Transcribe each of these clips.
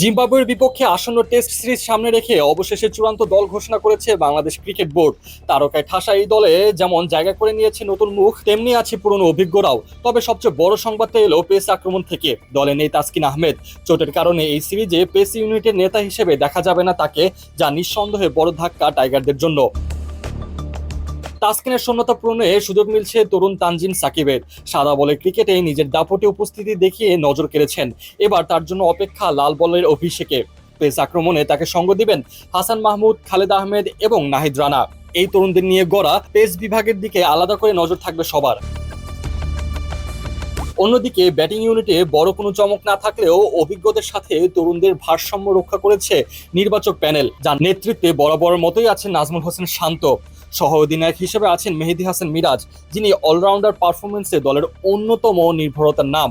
জিম্বাবুয়ের বিপক্ষে আসন্ন টেস্ট সিরিজ সামনে রেখে অবশেষে চূড়ান্ত দল ঘোষণা করেছে বাংলাদেশ ক্রিকেট বোর্ড। তারকায় ঠাসা এই দলে যেমন জায়গা করে নিয়েছে নতুন মুখ, তেমনি আছে পুরনো অভিজ্ঞরাও। তবে সবচেয়ে বড় সংবাদটা এলো পেস আক্রমণ থেকে। দলে নেই তাসকিন আহমেদ। চোটের কারণে এই সিরিজে পেস ইউনিটের নেতা হিসেবে দেখা যাবে না তাকে, যা নিঃসন্দেহে বড় ধাক্কা টাইগারদের জন্য। তাসকিনের শূন্যতা পূরণে সুযোগ মিলছে তরুণ তানজিন সাকিবের। সাদা বলের ক্রিকেটে নিজের দাপটে উপস্থিতি দেখিয়ে নজর কেড়েছেন। এবার তার জন্য অপেক্ষা লাল বলের অভিষেকে। পেস আক্রমণে তাকে সঙ্গ দিবেন হাসান মাহমুদ, খালেদ আহমেদ এবং নাহিদ রানা। এই তরুণদের নিয়ে গড়া পেস বিভাগের দিকে আলাদা করে নজর থাকবে সবার। অন্যদিকে ব্যাটিং ইউনিটে বড় কোনো চমক না থাকলেও অভিজ্ঞদের সাথে তরুণদের ভারসাম্য রক্ষা করেছে নির্বাচক প্যানেল, যার নেতৃত্বে বরাবর মতোই আছেন নাজমুল হোসেন শান্ত। সহ অধিনায়ক হিসেবে আছেন মেহেদি হাসান মিরাজ যিনি অলরাউন্ডার পারফরমেন্সে দলের অন্যতম নির্ভরতার নাম।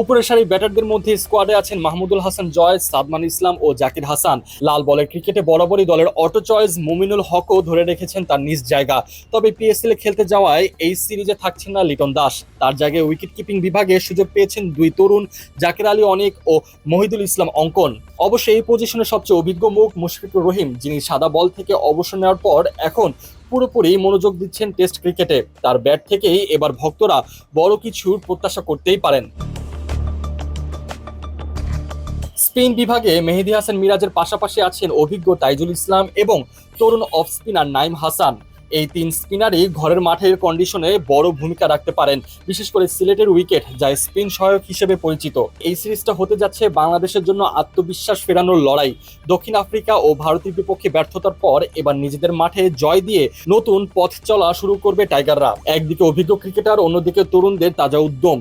উপরের সারি ব্যাটারদের মধ্যে স্কোয়াডে আছেন মাহমুদুল হাসান জয় সাদমান ইসলাম ও জাকির হাসান। লাল বলের ক্রিকেটে বরাবরই দলের অটো চয়েস মুমিনুল হকও ধরে রেখেছেন তার নিজ জায়গা। তবে পিএসএল খেলতে যাওয়ায় এই সিরিজে থাকছেন না লিটন দাস। তার জায়গায় উইকেট কিপিং বিভাগে সুযোগ পেয়েছেন দুই তরুণ, জাকির আলী অনেক ও মহিদুল ইসলাম অঙ্কন। অবশ্য এই পজিশনে সবচেয়ে অভিজ্ঞ মুখ মুশফিকুর রহিম, যিনি সাদা বল থেকে অবসর নেওয়ার পর এখন পুরোপুরি মনোযোগ দিচ্ছেন টেস্ট ক্রিকেটে তার ব্যাট থেকেই এবার ভক্তরা বড় কিছুর প্রত্যাশা করতেই পারেন। স্পিন বিভাগে মেহেদি হাসান মিরাজের পাশাপাশি আছেন অভিজ্ঞ তাইজুল ইসলাম এবং তরুণ অফ স্পিনার নাইম হাসান। এই তিন স্পিনারই ঘরের মাঠের কন্ডিশনে বড় ভূমিকা রাখতে পারেন, বিশেষ করে সিলেটের উইকেট যা স্পিন সহায়ক হিসেবে পরিচিত। এই সিরিজটা হতে যাচ্ছে বাংলাদেশের জন্য আত্মবিশ্বাস ফেরানোর লড়াই। দক্ষিণ আফ্রিকা ও ভারতের বিপক্ষে ব্যর্থতার পর এবার নিজেদের মাঠে জয় দিয়ে নতুন পথ চলা শুরু করবে টাইগাররা। একদিকে অভিজ্ঞ ক্রিকেটার অন্যদিকে তরুণদের তাজা উদ্যম।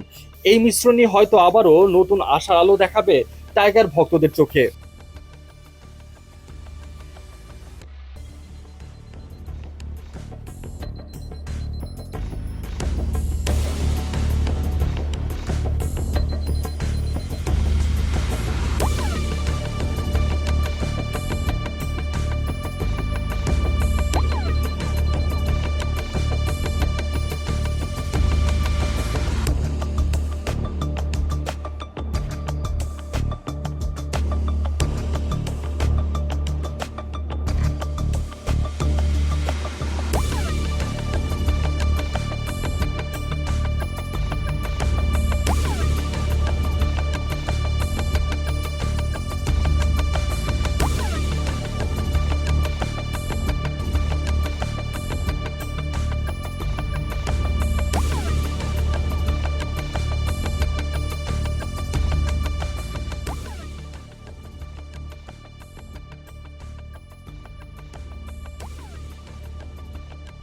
এই মিশ্রণই হয়তো আবারও নতুন আশার আলো দেখাবে টাইগার ভক্তদের চোখে।